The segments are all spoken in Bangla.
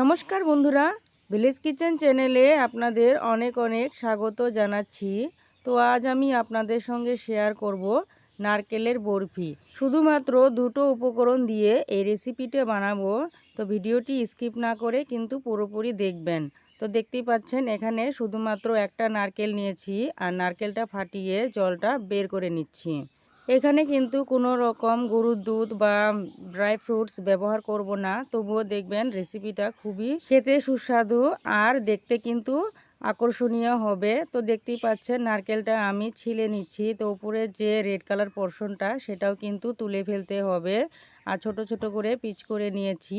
নমস্কার বন্ধুরা ভিলেজ কিচেন চ্যানেলে আপনাদের অনেক অনেক স্বাগত জানাচ্ছি। তো আজ আমি আপনাদের সঙ্গে শেয়ার করব নারকেলের বরফি। শুধুমাত্র দুটো উপকরণ দিয়ে এই রেসিপিটা বানাবো। তো ভিডিওটি স্কিপ না করে কিন্তু পুরোপুরি দেখবেন। তো দেখতেই পাচ্ছেন, এখানে শুধুমাত্র একটা নারকেল নিয়েছি আর নারকেলটা ফাটিয়ে জলটা বের করে নিচ্ছি। এখানে কিন্তু কোনো রকম গরুর দুধ বা ড্রাই ফ্রুটস ব্যবহার করব না। তবুও দেখবেন রেসিপিটা খুবই খেতে সুস্বাদু আর দেখতে কিন্তু আকর্ষণীয় হবে। তো দেখতেই পাচ্ছেন নারকেলটা আমি ছিলে নিচ্ছি। তো উপরে যে রেড কালার পোর্শনটা সেটাও কিন্তু তুলে ফেলতে হবে। আর ছোট ছোট করে পিচ করে নিয়েছি।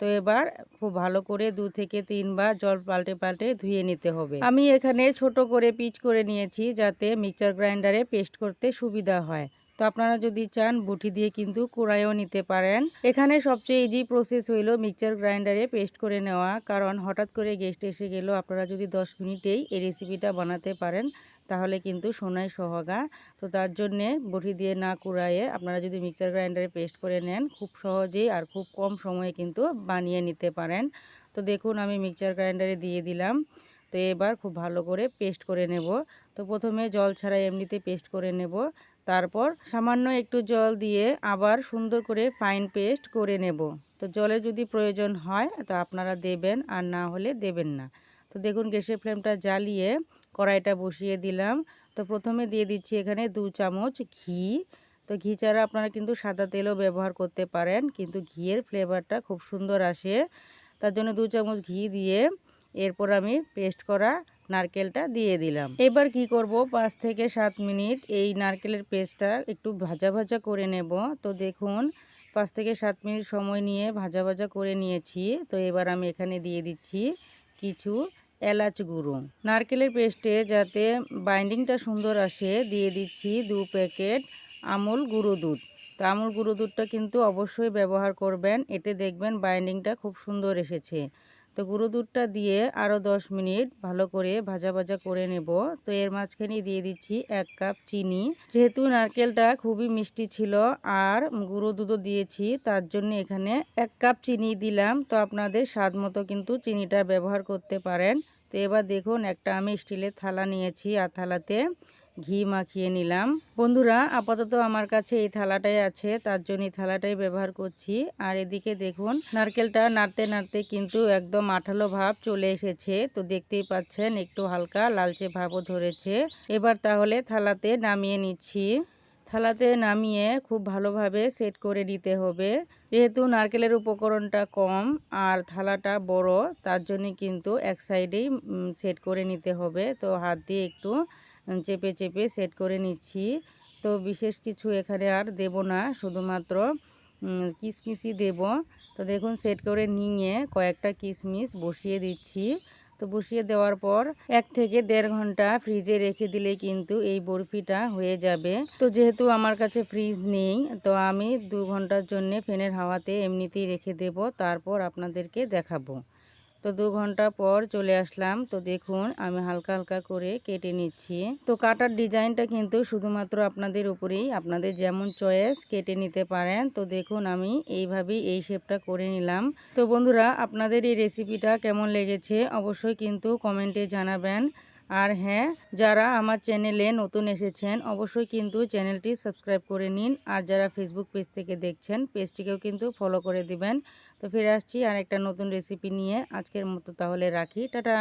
তো এবার খুব ভালো করে দু থেকে তিনবার জল পাল্টে পাল্টে ধুয়ে নিতে হবে। আমি এখানে ছোট করে পিচ করে নিয়েছি যাতে মিক্সার গ্রাইন্ডারে পেস্ট করতে সুবিধা হয়। তো আপনারা যদি চান বুটি দিয়ে কিন্তু কুড়াইও নিতে পারেন। এখানে সবচেয়ে ইজি প্রসেস হইল মিক্সচার গ্রাইন্ডারে পেস্ট করে নেওয়া। কারণ হঠাৎ করে গেস্ট এসে গেলেও আপনারা যদি 10 মিনিটেই এই রেসিপিটা বানাতে পারেন, তাহলে কিন্তু সোনায় সহগা। তো তার জন্যে বটি দিয়ে না কুড়াইয়ে আপনারা যদি মিক্সচার গ্রাইন্ডারে পেস্ট করে নেন, খুব সহজেই আর খুব কম সময়ে কিন্তু বানিয়ে নিতে পারেন। তো দেখুন, আমি মিক্সচার গ্রাইন্ডারে দিয়ে দিলাম। তো এবার খুব ভালো করে পেস্ট করে নেব। তো প্রথমে জল ছাড়া এমনিতে পেস্ট করে নেব। তারপর সামান্য একটু জল দিয়ে আবার সুন্দর করে ফাইন পেস্ট করে নেব। তো জলে যদি প্রয়োজন হয়, তো আপনারা দেবেন, আর না হলে দেবেন না। তো দেখুন, গ্যাসের ফ্লেমটা জ্বালিয়ে কড়াইটা বসিয়ে দিলাম। তো প্রথমে দিয়ে দিচ্ছি এখানে দু চামচ ঘি। তো ঘি ছাড়া আপনারা কিন্তু সাদা তেলও ব্যবহার করতে পারেন, কিন্তু ঘিয়ের ফ্লেভারটা খুব সুন্দর আসে। তার জন্য দু চামচ ঘি দিয়ে এরপর আমি পেস্ট করা নারকেলটা দিয়ে দিলাম। এবার কি করব? পাঁচ থেকে সাত মিনিট এই নারকেলের পেস্টটা একটু ভাজা ভাজা করে নেব। তো দেখুন, পাঁচ থেকে সাত মিনিট সময় নিয়ে ভাজা ভাজা করে নিয়েছি। তো এবার আমি এখানে দিয়ে দিচ্ছি কিছু এলাচ গুঁড়ো। নারকেলের পেস্টে যাতে বাইন্ডিংটা সুন্দর আসে, দিয়ে দিচ্ছি দু প্যাকেট আমুল গুঁড়ো দুধ। তো আমুল গুঁড়ো দুধটা কিন্তু অবশ্যই ব্যবহার করবেন। এতে দেখবেন বাইন্ডিংটা খুব সুন্দর এসেছে। তো গুঁড়ো দুধটা দিয়ে আরও দশ মিনিট ভালো করে ভাজা ভাজা করে নেব। তো এর মাঝখানে দিয়ে দিচ্ছি এক কাপ চিনি। যেহেতু নারকেলটা খুবই মিষ্টি ছিল আর গুঁড়ো দুধও দিয়েছি, তার জন্য এখানে এক কাপ চিনি দিলাম। তো আপনাদের স্বাদ মতো কিন্তু চিনিটা ব্যবহার করতে পারেন। তো এবার দেখুন একটা আমি স্টিলের থালা নিয়েছি, আর থালাতে ঘি মাখিয়ে নিলাম। বন্ধুরা, আপাতত আমার কাছে এই থালাটাই আছে, তার জন্য এই থালাটাই ব্যবহার করছি। আর এদিকে দেখুন, নারকেলটা নাড়তে নাড়তে কিন্তু একদম আঠালো ভাব চলে এসেছে। তো দেখতেই পাচ্ছেন, একটু হালকা লালচে ভাবও ধরেছে। এবার তাহলে থালাতে নামিয়ে নিচ্ছি। থালাতে নামিয়ে খুব ভালোভাবে সেট করে নিতে হবে। যেহেতু নারকেলের উপকরণটা কম আর থালাটা বড়, তার জন্য কিন্তু এক সাইডেই সেট করে নিতে হবে। তো হাত দিয়ে একটু চেপে চেপে সেট করে নিচ্ছি। তো বিশেষ কিছু এখানে আর দেব না, শুধুমাত্র কিশমিশই দেব। তো দেখুন সেট করে নিয়ে কয়েকটা কিশমিশ বসিয়ে দিচ্ছি। তো বসিয়ে দেওয়ার পর এক থেকে দেড় ঘণ্টা ফ্রিজে রেখে দিলে কিন্তু এই বরফিটা হয়ে যাবে। তো যেহেতু আমার কাছে ফ্রিজ নেই, তো আমি দু ঘণ্টার জন্য ফ্যানের হাওয়াতে এমনিতেই রেখে দেব। তারপর আপনাদেরকে দেখাবো। তো দু ঘণ্টা পর চলে আসলাম। তো দেখুন, আমি হালকা হালকা করে কেটে নিচ্ছি। তো কাটার ডিজাইনটা কিন্তু শুধুমাত্র আপনাদের উপরেই। আপনাদের যেমন চয়েস কেটে নিতে পারেন। তো দেখুন, আমি এইভাবেই এই শেপটা করে নিলাম। তো বন্ধুরা, আপনাদের এই রেসিপিটা কেমন লেগেছে অবশ্যই কিন্তু কমেন্টে জানাবেন। আর হ্যাঁ যারা আমার চ্যানেলে নতুন এসেছেন, অবশ্যই কিন্তু চ্যানেলটি সাবস্ক্রাইব করে নিন। আর যারা ফেসবুক পেজ থেকে দেখছেন পেজটিকেও কিন্তু ফলো করে দিবেন। তো ফিরে আসছি আর একটা নতুন রেসিপি নিয়ে। আজকের মতো তাহলে রাখি। টাটা!